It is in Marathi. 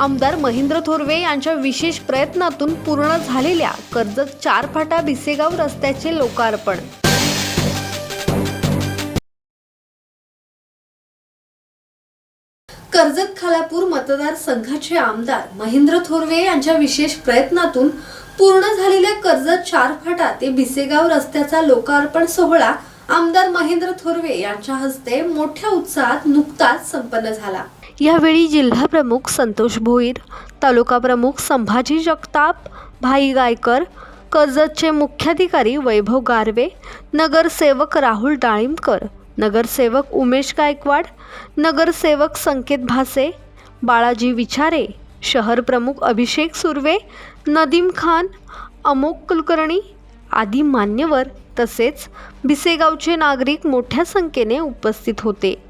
आमदार महेंद्र थोरवे यांच्या विशेष प्रयत्नातून पूर्ण झालेल्या कर्जत चार फाटा भिसेगाव रस्त्याचे लोकार्पण. कर्जत खालापूर मतदारसंघाचे आमदार महेंद्र थोरवे यांच्या विशेष प्रयत्नातून पूर्ण झालेल्या कर्जत चार फाटा ते भिसेगाव रस्त्याचा लोकार्पण सोहळा आमदार महेंद्र थोरवे यांच्या हस्ते मोठ्या उत्साहात नुकताच संपन्न झाला. यावेळी जिल्हा प्रमुख संतोष भोईर तालुका प्रमुख संभाजी जगताप भाई गायकर कर्जतचे मुख्याधिकारी वैभव गारवे नगरसेवक राहुल डाळिंबकर नगरसेवक उमेश गायकवाड नगरसेवक संकेत भासे बाळाजी विचारे शहर प्रमुख अभिषेक सुर्वे नदीम खान अमोक कुलकर्णी आदी मान्यवर तसेच भिसेगावचे नागरिक मोठ्या संख्येने उपस्थित होते.